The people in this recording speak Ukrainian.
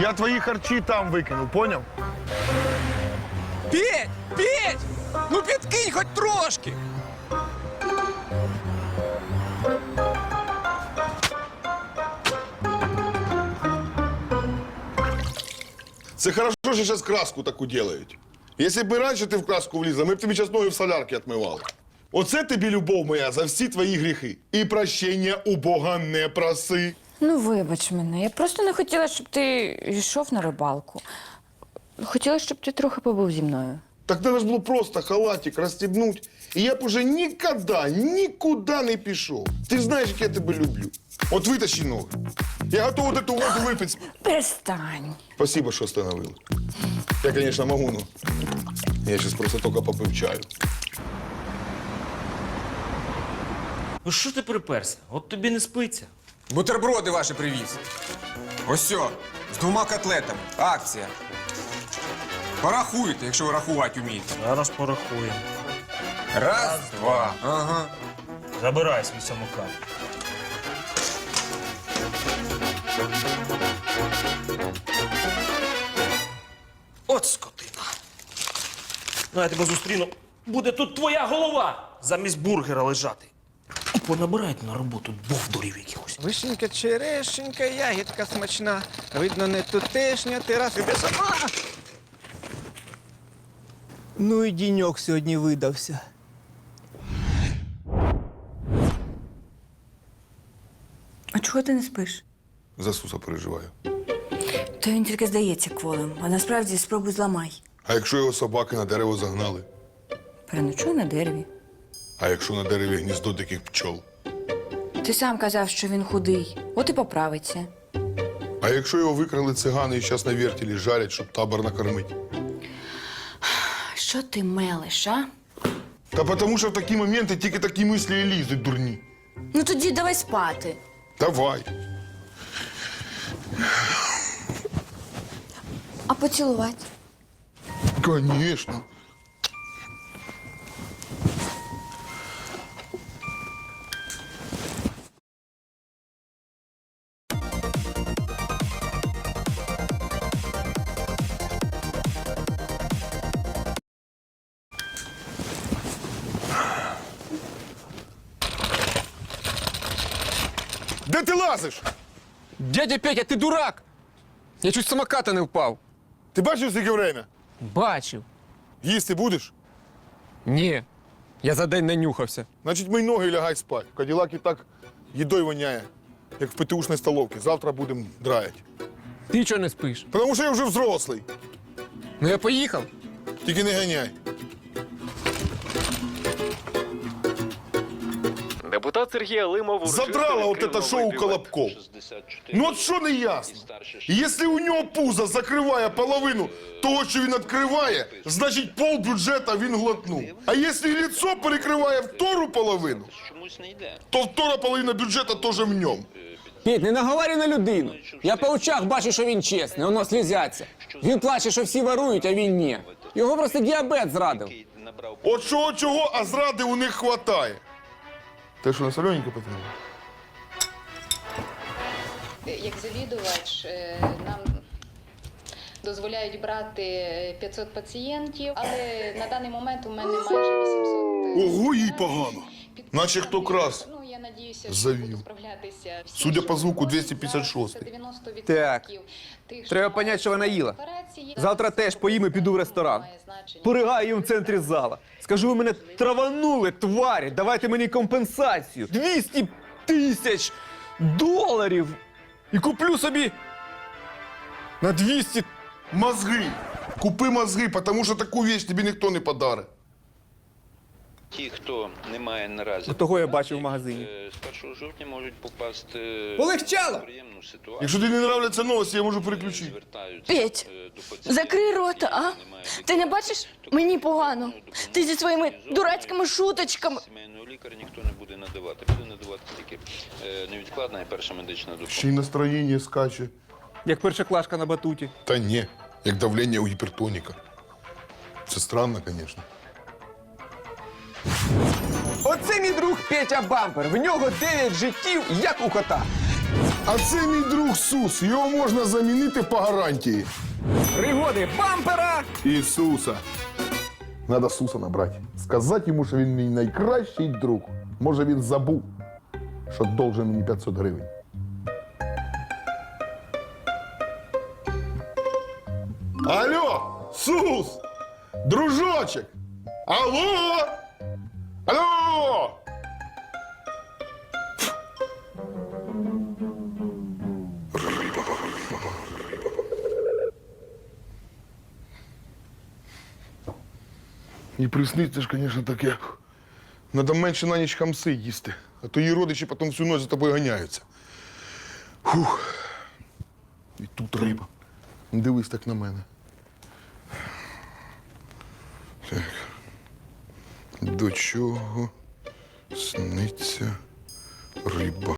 Я твої харчі там викинув, поняв? Петь! Петь! Ну підкинь хоч трошки! Це хорошо, що зараз краску таку делають. Якщо б раніше ти в краску влізла, ми б тобі зараз ноги в солярки відмивали. Оце тобі любов моя за всі твої гріхи. І прощення у Бога не проси. Ну, вибач мене. Я просто не хотіла, щоб ти йшов на рибалку. Хотіла, щоб ти трохи побув зі мною. Так треба ж було просто халатик розстібнути. І я б уже ніколи, нікуди не пішов. Ти ж знаєш, як я тебе люблю. От витащи ноги. Я готовий от эту воду випити. Перестань. Спасибо, що остановила. Я, конечно, могу, но я сейчас просто только попив чаю. Ну що ти приперся? От тобі не спиться. Бутерброди ваші привіз. Ось сьо, з двома котлетами. Акція. Порахуйте, якщо ви рахувати вмієте. Зараз порахуємо. Раз, два. Ага. Забирай свій самокат. От скотина. Ну, я тебе зустріну. Буде тут твоя голова замість бургера лежати. Понабирають на роботу бовдурів якихось. Вишенька, черешенька, ягідка смачна. Видно, не тутешня, ти раз іде сама. Ну і діньок сьогодні видався. А чого ти не спиш? За Суса переживаю. То він тільки здається кволим, а насправді спробуй зламай. А якщо його собаки на дерево загнали? Переночуй на дереві. А якщо на дереві гніздо диких пчол? Ти сам казав, що він худий. От і поправиться. А якщо його викрали цигани і зараз на вертілі жарять, щоб табор накормити? Що ти мелиш, а? Та тому що в такі моменти тільки такі мислі і лізуть, дурні. Ну тоді давай спати. Давай. А поцілувати? Конечно. Де ти лазиш? Дядя Петя, ти дурак! Я чуть з самоката не впав. Ти бачив, скільки время? Бачив. Їсти будеш? Ні. Я за день нанюхався. Значить, мий ноги і лягай спать. Каділак і так їдою воняє, як в ПТУшній столовці. Завтра будемо драять. Ти чого не спиш? Тому що я вже взрослий. Ну я поїхав. Тільки не ганяй. Депутат Сергій Алимов вручив Задрало от это шоу Колобков. Ну от що не ясно? Якщо у нього пузо закриває половину того, що він відкриває, значить пол бюджета він глотнув. А якщо лицо перекриває втору половину, Чомусь не йде. то втора половина бюджета теж в ньому. Петь, не наговарюй на людину. Я по очах бачу, що він чесний, воно слізяться. Він плаче, що всі ворують, а він ні. Його просто діабет зрадив. Набрав От чого чого, а зради у них хватає. Те, що на солененько потрібно? Як завідувач е, нам дозволяють брати 500 пацієнтів, але на даний момент у мене майже 800. Ого, їй погано. Наче хто крас. Надіюся, що Завів. справлятися. Всі, Судя по звуку, можуть. 256. Зараз 90% Так. тих, що Треба понять, що вона їла. операції. Завтра теж поїм і піду в ресторан. Має значення. Поригаю їм в центрі зала. Скажу, ви мене траванули, тварі. Давайте мені компенсацію. 200 тисяч доларів. І куплю собі на 200 Мозги. Купи мозги, тому що таку вещь тобі ніхто не подарить. Ті, хто не має наразі. Того я бачив в магазині. е, З 1 жовтня можуть попасти Полегчало! в приємну ситуацію. Якщо тобі не нравляться новості, я можу переключити. Звертаються Петь, е, до пацієнтів, Закрий рота, а? які не мають Ти не бачиш? Мені погано. Ти зі своїми дурацькими шуточками. Сімейного лікаря ніхто не буде надавати. Буде надавати тільки е, невідкладна і перша медична допомога. Ще й настроєння скаче. як першоклашка на батуті. Та ні, як давлення у гіпертоніка. Це странно, звісно. Оце мій друг Петя Бампер. В нього 9 життів, як у кота. А це мій друг Сус. Його можна замінити по гарантії. Пригоди бампера! Ісуса. Надо Суса набрати. Сказати йому, що він мій найкращий друг. Може, він забув, що должен мені 500 гривень. Алло, Сус! Дружочек! Алло! Алло! І присниться ж, звісно, таке. Надо менше на ніч хамси їсти, а то її родичі потім всю ночь за тобою ганяються. Фух. І тут риба. Не Дивись так на мене. Так. До чого сниться риба?